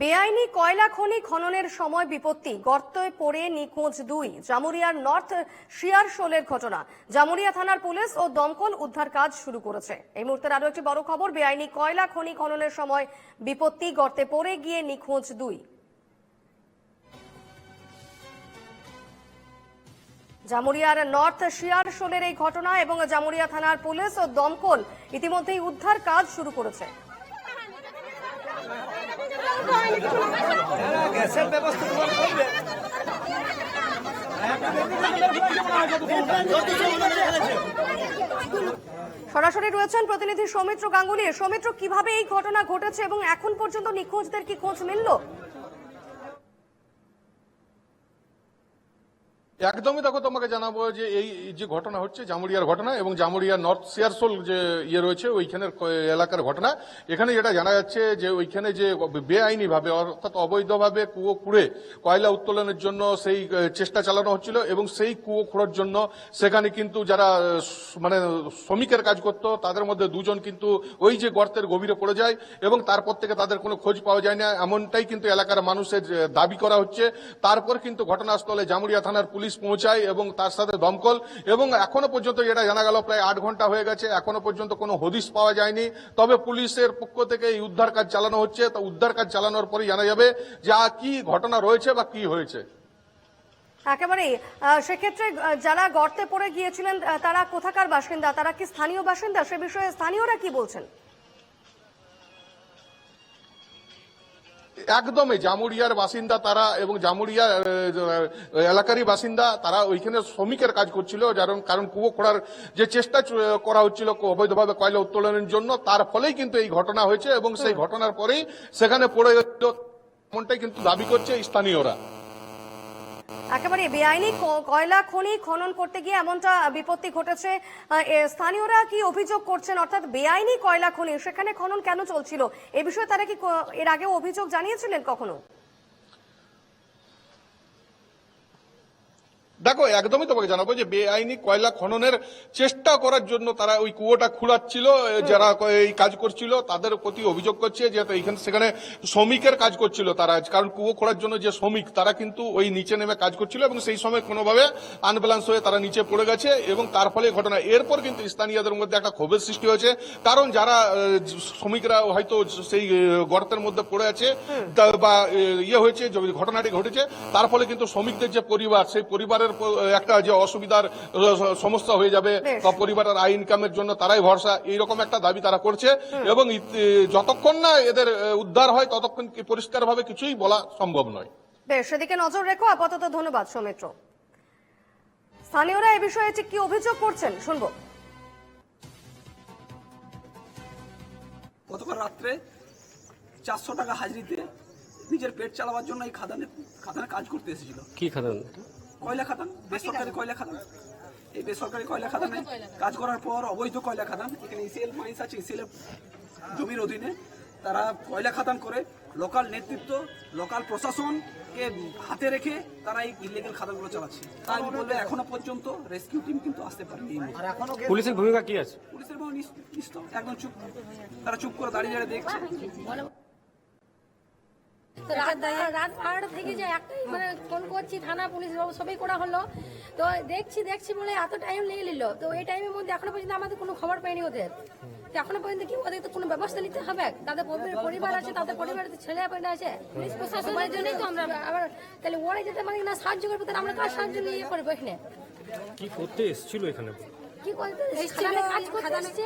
বেআইনি কয়লা খনি খননের সময় বিপত্তি, গর্তে পড়ে নিখোঁজ দুই, জামুরিয়ার নর্থ শিয়ারশোলের ঘটনা। জামুরিয়া থানার পুলিশ ও দমকল উদ্ধার কাজ শুরু করেছে। এই মুহূর্তের আরও একটি বড় খবর, বেআইনি কয়লা খনি খননের সময় বিপত্তি, গর্তে পড়ে গিয়ে নিখোঁজ দুই। জামুরিয়ার নর্থ শিয়ারশোলের এই ঘটনা এবং জামুরিয়া থানার পুলিশ ও দমকল ইতিমধ্যেই উদ্ধার কাজ শুরু করেছে। গ্যাসের ব্যবস্থা সরাসরি রয়েছেন প্রতিনিধি সৌমিত্র গাঙ্গুলি। সৌমিত্র, কীভাবে এই ঘটনা ঘটেছে এবং এখন পর্যন্ত নিখোঁজদের কি খোঁজ মিলল? একদমই দেখো তোমাকে জানাব যে এই যে ঘটনা হচ্ছে জামুরিয়ার ঘটনা এবং জামুরিয়ার নর্থ সিয়ারসোল যে ইয়ে রয়েছে, ওইখানের এলাকার ঘটনা। এখানে যেটা জানা যাচ্ছে যে ওইখানে যে বেআইনি ভাবে অর্থাৎ অবৈধভাবে কুয়ো খুঁড়ে কয়লা উত্তোলনের জন্য সেই চেষ্টা চালানো হচ্ছিল এবং সেই কুয়ো খোঁড়ার জন্য সেখানে কিন্তু যারা মানে শ্রমিকের কাজ করতো, তাদের মধ্যে দুজন কিন্তু ওই যে গর্তের গভীরে পড়ে যায় এবং তারপর থেকে তাদের কোনো খোঁজ পাওয়া যায় না। এমনটাই কিন্তু এলাকার মানুষের দাবি করা হচ্ছে। তারপর কিন্তু ঘটনাস্থলে জামুরিয়া থানার পুলিশ পৌঁছায় এবং তার সাথে দমকল এবং এখনও পর্যন্ত যেটা জানা গেল প্রায় আট ঘণ্টা হয়ে গেছে, এখনও পর্যন্ত কোনো হদিশ পাওয়া যায়নি। তবে পুলিশের পক্ষ থেকে এই উদ্ধার কাজ চালানো হচ্ছে। তা উদ্ধার কাজ চালানোর পরে জানা যাবে যা কি ঘটনা রয়েছে বা কি হয়েছে। একেবারে সেক্ষেত্রে যারা গর্তে পড়ে গিয়েছিলেন তারা কোথাকার বাসিন্দা? তারা কি স্থানীয় বাসিন্দা? সে বিষয়ে স্থানীয়রা কি বলছেন? একদমই জামুরিয়ার বাসিন্দা তারা এবং জামুরিয়া এলাকারই বাসিন্দা তারা ওইখানে শ্রমিকের কাজ করছিল কারণ কারণ কুয়ো খোঁড়ার যে চেষ্টা করা হচ্ছিল অবৈধভাবে কয়লা উত্তোলনের জন্য তার ফলেই কিন্তু এই ঘটনা হয়েছে এবং সেই ঘটনার পরেই সেখানে পড়ে যাচ্ছিল এমনটাই কিন্তু দাবি করছে স্থানীয়রা। একেবারে বেআইনি কয়লা খনি খনন করতে গিয়ে এমনটা বিপত্তি ঘটেছে। স্থানীয়রা কি অভিযোগ করছেন? অর্থাৎ বেআইনি কয়লা খনি, সেখানে খনন কেন চলছিল? এ বিষয়ে তারা কি এর আগে অভিযোগ জানিয়েছিলেন কখনো? দেখো একদমই তোমাকে জানাব যে বেআইনি কয়লা খননের চেষ্টা করার জন্য তারা ওই কুয়োটা খুঁড়াচ্ছিল যারা এই কাজ করছিল তাদের প্রতি অভিযোগ করছে যে এইখানে সেখানে শ্রমিকের কাজ করছিল তারা। কারণ কুয়ো খোঁড়ার জন্য যে শ্রমিক তারা কিন্তু ওই নিচে নেমে কাজ করছিল এবং সেই সময় কোনোভাবে আনব্যালেন্স হয়ে তারা নিচে পড়ে গেছে এবং তার ফলে ঘটনা। এরপর কিন্তু স্থানীয়দের মধ্যে একটা ক্ষোভের সৃষ্টি হয়েছে। কারণ যারা শ্রমিকরা হয়তো সেই গর্তের মধ্যে পড়ে আছে বা ইয়ে হয়েছে ঘটনাটি ঘটেছে তার ফলে কিন্তু শ্রমিকদের যে পরিবার সেই পরিবারের একটা যে অসুবিধার সমস্যা হয়ে যাবে বা পরিবারের আয় ইনকামের জন্য তারাই ভরসা এইরকম একটা দাবি তারা করছে। এবং যতক্ষণ না এদের উদ্ধার হয় ততক্ষণ কি পরিষ্কারভাবে কিছুই বলা সম্ভব নয়। বেশ সেদিকে নজর রেখো। আপাতত ধন্যবাদ সৌমিত্র। স্থানীয়রা এ বিষয়ে ঠিক কি অভিযোগ করছেন? শুনব। গতকাল রাত্রে চারশো টাকা হাজরিতে নিজের পেট চালাবার জন্য এই খাদানে খাদানে কাজ করতে এসেছিল। কি খাদান? কয়লা খাদান? বেসরকারি কয়লা খাদান? এই বেসরকারি কয়লা খাদানে কাজ করার পর অবৈধ কয়লা খাদান। এখানে ইসিএল মাইন্স আছে ইসিএল জমির অধীনে। তারা কয়লা খাদান করে। লোকাল নেতৃত্ব লোকাল প্রশাসনকে হাতে রেখে তারা এই ইলিগেল খাদানগুলো চালাচ্ছে। তাই আমি বলব এখনও পর্যন্ত রেস্কিউ টিম কিন্তু আসতে পারেনি। পুলিশের ভূমিকা কি আছে? পুলিশের একদম চুপ। তারা চুপ করে দাঁড়িয়ে দাঁড়িয়ে দেখছে। তো রাত রাত বারোটা থেকে যে একটাই মানে ফোন করছি থানা পুলিশ বাবু সবই করা হলো। তো দেখছি দেখছি বলে এত টাইম নিয়ে নিল। তো এই টাইমের মধ্যে এখনও পর্যন্ত আমাদের কোনো খবর পাইনি ওদের। তো এখনও পর্যন্ত কি ওদের তো কোনো ব্যবস্থা নিতে হবে? তাদের পরিবার আছে তাদের পরিবারের ছেলে পেলে আছে। পুলিশ প্রশাসনের জন্যই তো আমরা আবার তাহলে ওরা যেতে মানে না সাহায্য করবে তাহলে আমরা কার সাহায্য নিয়ে ইয়ে করব এখানে? কি করতে এসেছিল এখানে? কি করতে কাজ করতে এসছে।